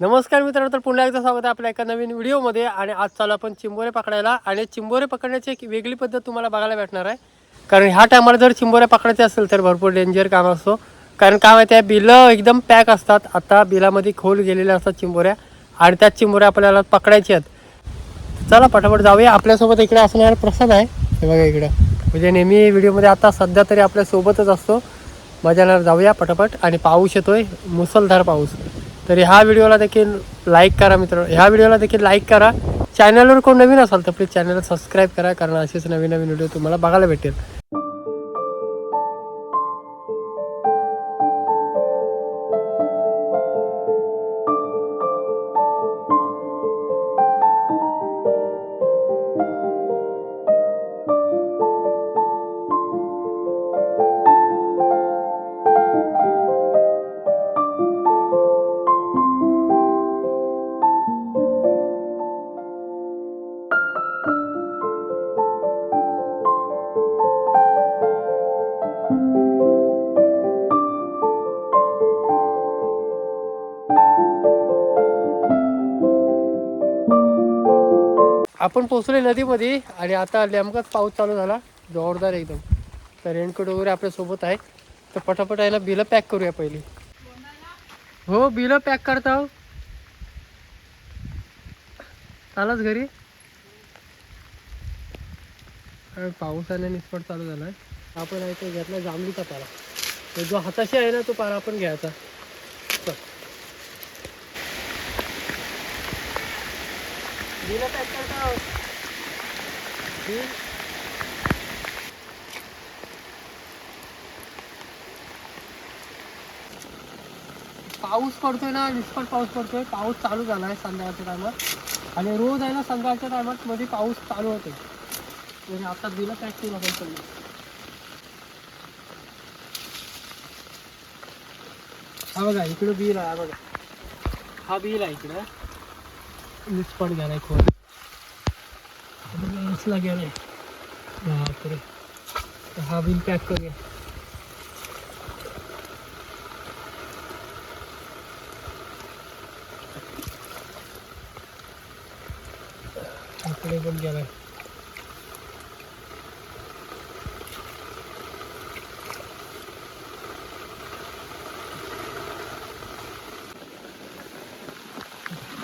नमस्कार मित्रांनो तर पुन्हा एकदा स्वागत आहे आपल्या एका नवीन व्हिडिओमध्ये. आणि आज चालू आपण चिंबोरे पकडायला. आणि चिंबोरे पकडण्याची एक वेगळी पद्धत तुम्हाला बघायला भेटणार आहे. कारण ह्या टायमाला जर चिंबोरे पकडायचे असेल तर भरपूर डेंजर काम असतो. कारण काय माहिती आहे बिलं एकदम पॅक असतात. आता बिलामध्ये खोल गेलेल्या असतात चिंबोऱ्या. आणि त्याच चिंबोऱ्या आपल्याला पकडायच्या आहेत. चला पटापट जाऊया. आपल्यासोबत इकडे असणार प्रसाद आहे. हे बघा इकडं. म्हणजे नेहमी व्हिडिओमध्ये आता सध्या तरी आपल्यासोबतच असतो. मजाला जाऊया पटापट. आणि पाऊस येतोय. मुसलधार पाऊस. तरी ह्या व्हिडिओला देखील लाईक करा मित्र ह्या व्हिडिओला देखील लाईक करा. चॅनलवर कोण नवीन असाल तर प्लीज चॅनलला सबस्क्राईब करा कारण असेच नवीन नवीन व्हिडिओ तुम्हाला बघायला भेटेल. आपण पोचलोय नदीमध्ये आणि आता नेमकाच पाऊस चालू झाला. जोरदार एकदम. तर रेनकोट वगैरे आपल्यासोबत आहे तर पटापट यायला बिलं पॅक करूया पहिली. हो बिलं पॅक करता हो. आलाच घरी. पाऊस पावसाने निस्पट चालू झाला आपण आहे तो घेतला जांभळीचा पाला जो हाताशी आहे ना तो पाला आपण घ्यायचा चल. बिलं पॅक करता हो. बिल पाऊस पडतोय ना विस्कट पाऊस पडतोय. पाऊस चालू झाला आहे संध्याकाळच्या टायमात आणि रोज आहे ना संध्याकाळच्या टायमात मध्ये पाऊस चालू होतो म्हणजे आता दिलं पॅक करू आपण सगळी हा बघा इकडं बिल आहे बघा. हा बिल आहे इकडं. निष्फळ गेलाय खोल असला गेलाय बापरे हा बिल पॅक करूया इकडे पण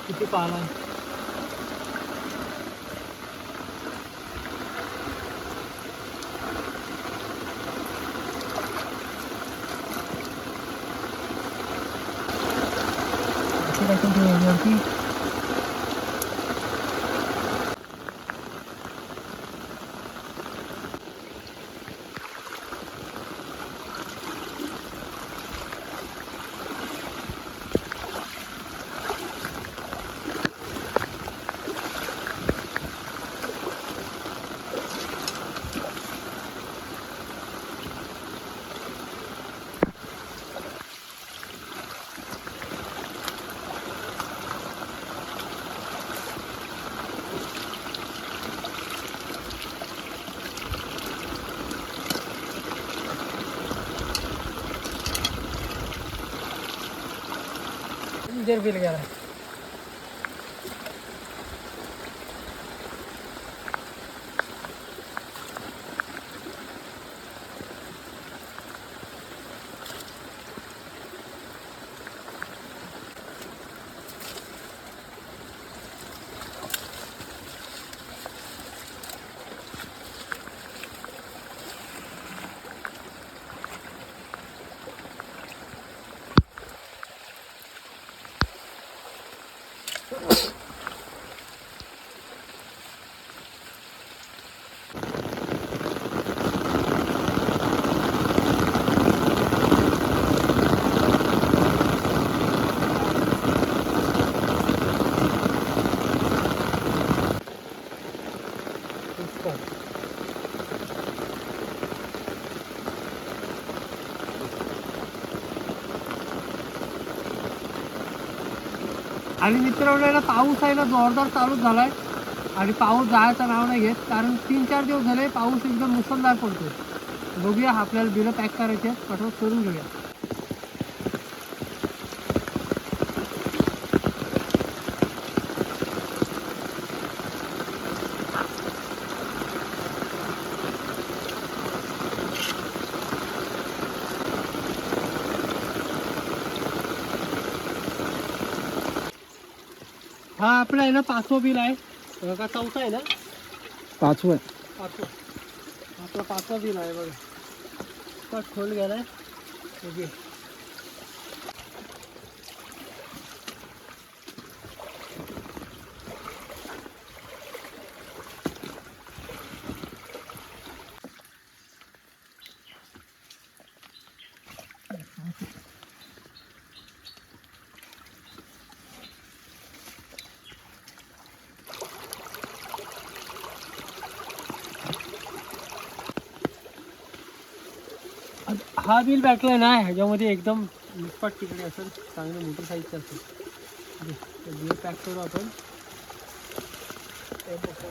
किती पाला आहे बिल गेला. आणि मित्रांनो पाऊस आहे ना जोरदार चालूच झालाय. आणि पाऊस जायचं नाव नाही घेत कारण तीन चार दिवस झाले पाऊस एकदम मुसळधार पडतो बघूया आपल्याला बिलं पॅक करायचे आहेत पटवत करून घेऊया हा आपला आहे ना पाचवं बिल आहे. का चौथा आहे ना? पाचवं पाचवं. आपला पाचवा बिल आहे बघा. खोल गेलाय. ओके हा बिल बॅटला ना ह्याच्यामध्ये एकदम निष्पाट तिकडे असेल चांगलं मोठी साईजचं असेल बिल पॅक करू आपण हे बघा.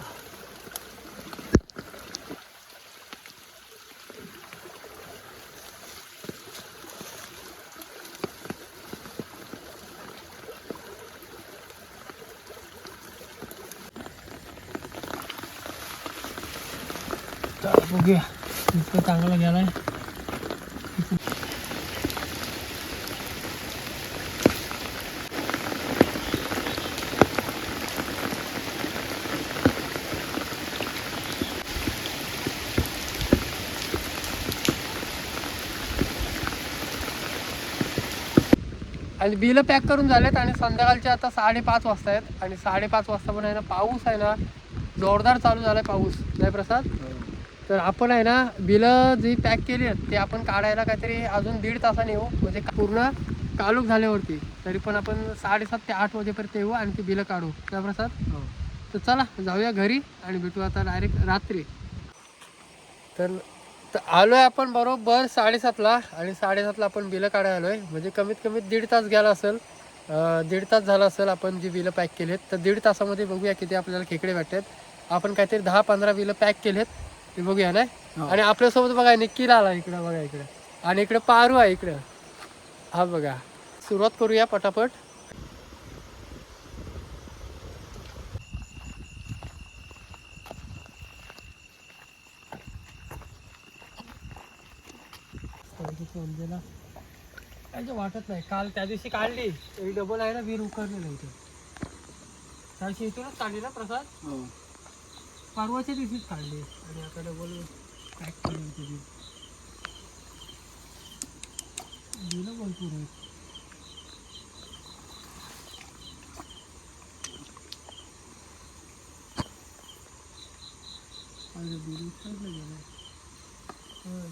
तर बघूया इतकं चांगला गेलाय आणि बिलं पॅक करून झालेत आणि संध्याकाळचे आता साडेपाच वाजता आहेत. आणि साडेपाच वाजता पण आहे ना पाऊस आहे ना जोरदार चालू झालाय पाऊस. नाही प्रसाद? तर आपण आहे ना बिलं जी पॅक केली आहेत ते आपण काढायला काहीतरी अजून दीड तासाने येऊ. म्हणजे पूर्ण कालूक झाल्यावरती. तरी पण आपण साडेसात ते आठ वाजेपर्यंत येऊ आणि ती बिलं काढू. काय प्रसाद? तर चला जाऊया घरी आणि भेटू आता डायरेक्ट रात्री. तर तर आलो आहे आपण बरोबर साडेसातला आणि साडेसातला आपण बिलं काढायला आलो आहे म्हणजे कमीत कमी दीड तास गेला असेल दीड तास झाला असेल आपण जी बिलं पॅक केली आहेत तर दीड तासामध्ये बघूया किती आपल्याला खेकडे भेटतात आपण काहीतरी दहा पंधरा बिलं पॅक केलेत. ते बघूया ना हो. आणि आपल्यासोबत बघा निक्कीला आला इकडं बघा इकडं. आणि इकडं पारू आहे इकडं. हा बघा. सुरुवात करूया पटापट. समजेला काहीच वाटत नाही. काल त्या दिवशी काढली तरी डबल आहे ना वीर उकरलेलं इथे. त्या दिवशी इथूनच काढली ना प्रसाद? हो. परवाच्या दिवशीच काढली. आणि आता डबल पॅक केली होती ती. दिलं भरपूर आहे. अरे बिल गेलं होय.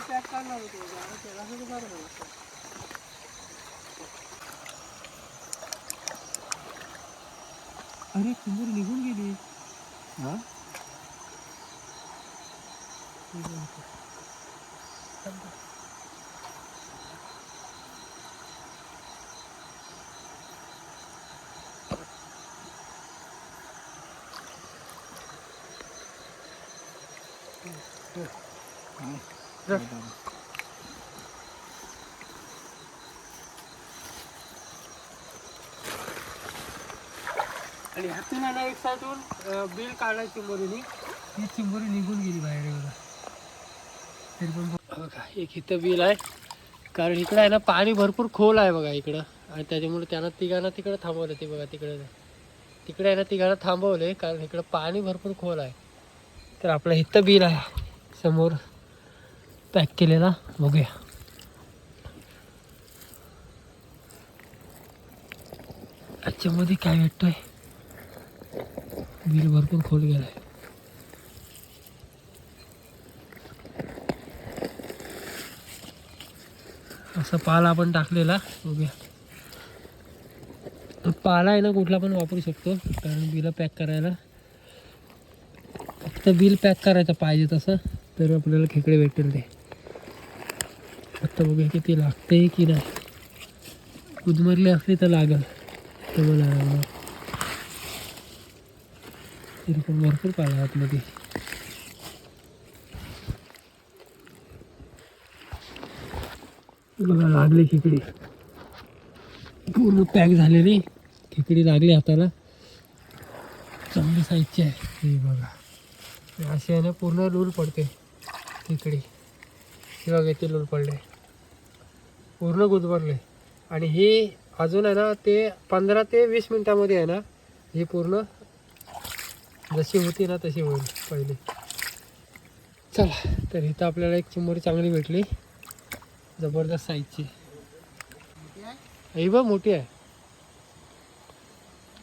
पॅक काढणार होतो बरं झालं अरे समोर निघून गेली. हा? आणि एक साईडून बिल चिंबोरीनी ही चिंबोरी निघून गेली बाहेर आहे बघा तरी पण बघ- बघा एक इथं बिल आहे. कारण इकडं आहे ना पाणी भरपूर खोल आहे बघा इकडं. आणि त्याच्यामुळे त्यांना तिघांना तिकडं थांबवलं ते बघा तिकडे. तिकडे आहे ना तिघांना थांबवले कारण इकडं पाणी भरपूर खोल आहे. तर आपलं इथं बिल आहे समोर पॅक केलेला. बघूया. याच्यामध्ये काय भेटतोय? बिल भरपूर खोल गेलाय. असा पाला आपण टाकलेला. बघूया. पाला आहे ना कुठला पण वापरू शकतो. कारण बिलं पॅक करायला फक्त बिल पॅक करायचं पाहिजे तसं तर आपल्याला खेकडे भेटेल ते. आता बघूया किती लागते की नाही. उदमरली असली तर लागल. तर मला पण भरपूर पाहिजे आतमध्ये. बघा लागली खिकडी. पूर्ण पॅक झालेली खिकडी लागली हाताला. चांगली साईजची आहे. हे बघा. अशी आहे ना पूर्ण लूल पडते. तिकडे हे बघा लूल पडले पूर्ण गुदमरले आणि ही अजून आहे ना ते पंधरा ते वीस मिनटामध्ये आहे ना ही पूर्ण जशी होती ना तशी होईल पहिली. चला तर इथं आपल्याला एक चिंबोरी चांगली भेटली. जबरदस्त साईजची ही बघ मोठी आहे.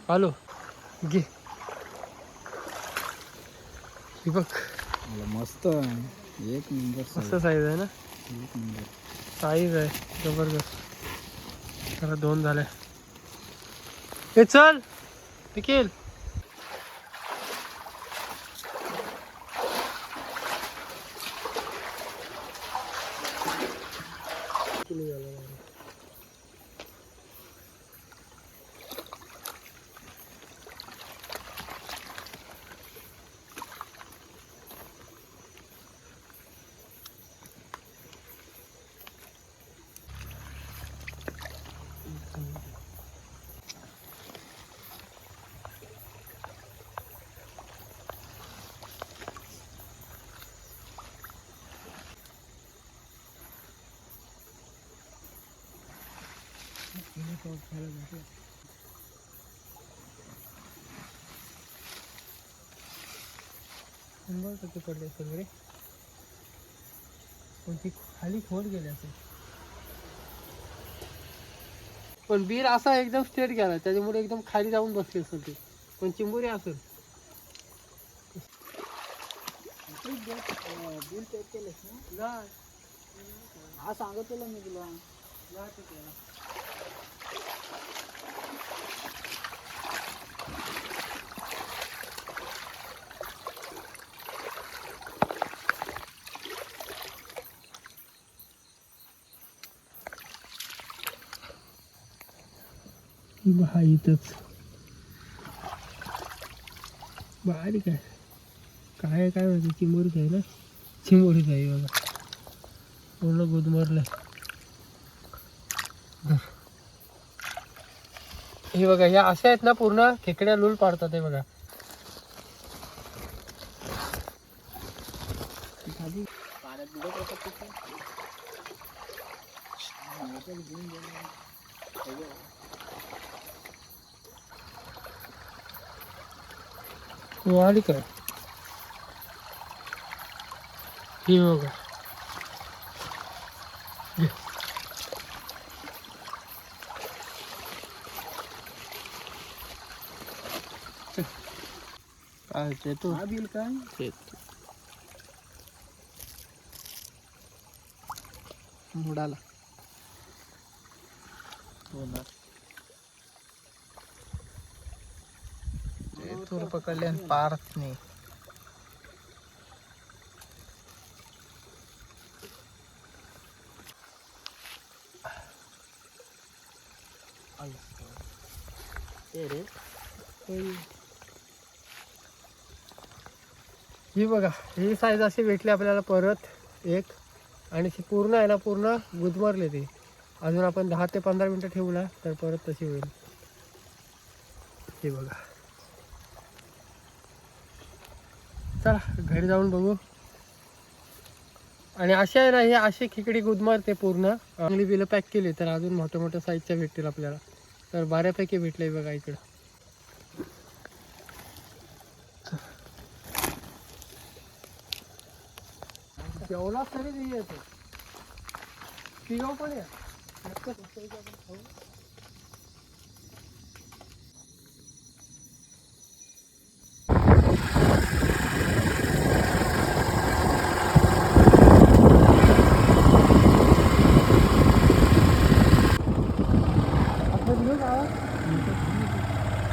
हॅलो घे. ही बघ मस्त आहे. एक नंबर मस्त साईज आहे ना? एक नंबर साईज आहे. जबरदस्त. त्याला दोन झाले. हे चल! निखिल! शंभर टक्के पडले सगळे पण ती खाली खोल गेली असेल पण बीर असा एकदम स्ट्रेट गेला त्याच्यामुळे एकदम खाली जाऊन बसली असेल ती. पण चिंबोरी असेल. बिल चेक केलंस ना हा सांगत मी तुला नाही ते इथंच बारीक आहे काय काय माहिती चिंबोरीच आहे ना चिंबोरीच आहे बघा पूर्ण गुदमरलंय हे बघा ह्या अशा आहेत ना पूर्ण खेकड्या लूल पाडतात हे बघा. हो, खाली पाण्यात बुडत ही बघा. काय ते. तू हा बिल काय? बुडाला होणार. ते तूर पकडले आणि पारच नाही. हे रे. ही बघा ही साईज अशी भेटली आपल्याला परत एक. आणि ती पूर्ण आहे ना पूर्ण गुदमरली ती. अजून आपण दहा ते पंधरा मिनटं ठेवू ना तर परत तशी होईल. हे बघा. चला घरी जाऊन बघू. आणि असे आहे ना हे असे खिकडी गुदमरते पूर्ण. चांगली बिलं पॅक केली तर अजून मोठ्या मोठ्या साईजच्या भेटतील आपल्याला. तर बऱ्यापैकी भेटलंय बघा इकडं. जेवला तरी नाही येतो पिगाव पण आहे नक्कीच आपण खाऊ.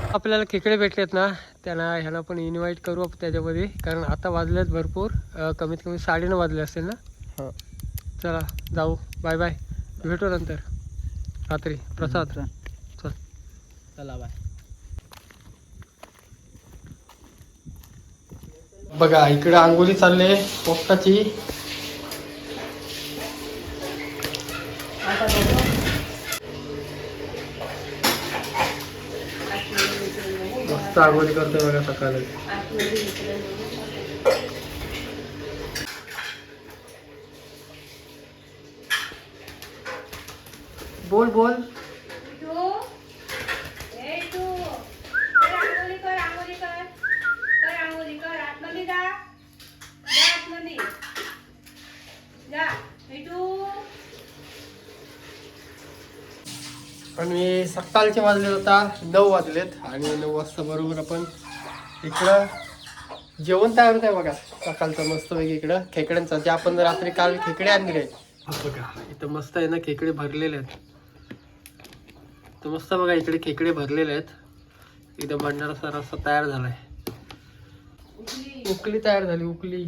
आपल्याला खेकडे भेटलेत ना त्यांना ह्याला पण इन्व्हाइट करू आपण त्याच्यामध्ये. कारण आता वाजलेत भरपूर. कमीत कमी साडेनऊ वाजले असतील ना? हो. चला जाऊ. बाय बाय भेटू नंतर. रात्री. प्रसाद. चल. चला. बाय बघा इकडे आंघोळी चालले पोपटाची. मस्त करतोय बघा सकाळी. बोल बोल. सकाळचे वाजले होता नऊ वाजलेत आणि नऊ वाजता बरोबर आपण इकडं जेवण तयार होत आहे बघा. सकाळचं मस्त वेग इकडं खेकड्यांचं. जे आपण रात्री काल खेकडे आणले. बघा इथं मस्त आहे ना खेकडे भरलेले आहेत. तर मस्त बघा इकडे खेकडे भरलेले आहेत. इथं भंडारा सर असा तयार झालाय. उकली तयार झाली उकली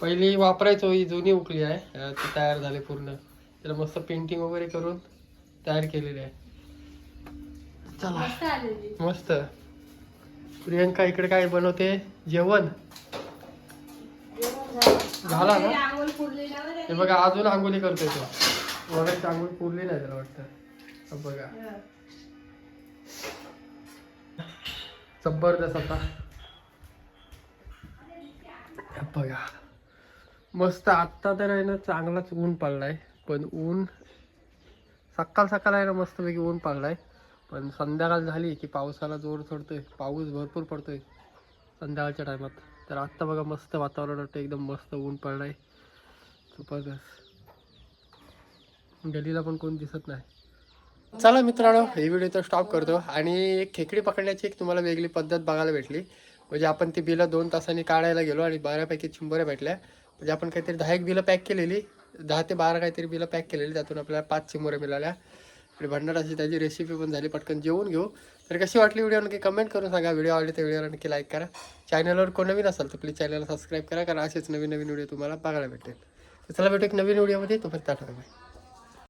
पहिली वापरायचो ही जुनी उकली आहे. ती तयार झाली पूर्ण. त्याला मस्त पेंटिंग वगैरे करून तयार केलेली आहे. चला. मस्त प्रियंका इकडे काय बनवते? जेवण? झाला. ना? हे बघा अजून आंघोळी करतोय तो. वगैरे आंघोळी पुरली नाही त्याला वाटतं. हा बघा. जबरदस्त आता. हा बघा. मस्त आत्ता तर आहे ना चांगलाच ऊन पडलाय. पण ऊन सकाळ सकाळ आहे ना मस्तपैकी ऊन पडलाय. पण संध्याकाळ झाली की पावसाला जोर चढतोय. पाऊस भरपूर पडतोय संध्याकाळच्या टायमात. तर आत्ता बघा मस्त वातावरण वाटतं एकदम मस्त ऊन पडलाय. जबरदस्त गलीला पण कोण दिसत नाही. चला मित्रांनो हे व्हिडिओ तर स्टॉप करतो. आणि खेकडी पकडण्याची एक तुम्हाला वेगळी पद्धत बघायला भेटली. म्हणजे आपण ती बिलं दोन तासांनी काढायला गेलो आणि बऱ्यापैकी चिंबोऱ्या भेटल्या. म्हणजे आपण काहीतरी दहा एक बिलं पॅक केलेली दहा ते बारा काहीतरी बिलं पॅक केलेली त्यातून आपल्याला पाच चिंबोऱ्या मिळाल्या. आणि भंडाराची त्याची रेसिपी पण झाली. पटकन जेवून घेऊ. तर कशी वाटली व्हिडिओ नक्की कमेंट करून सांगा. व्हिडिओ आवडली तर व्हिडिओला नक्की लाईक करा. चॅनलवर कोण नवीन असाल तर प्लीज चॅनलला सबस्क्राईब करा. कारण असेच नवीन नवीन व्हिडिओ तुम्हाला बघायला भेटेल. तर चला भेटू एक नवीन व्हिडिओमध्ये तोपर्यंत टाटा बाय.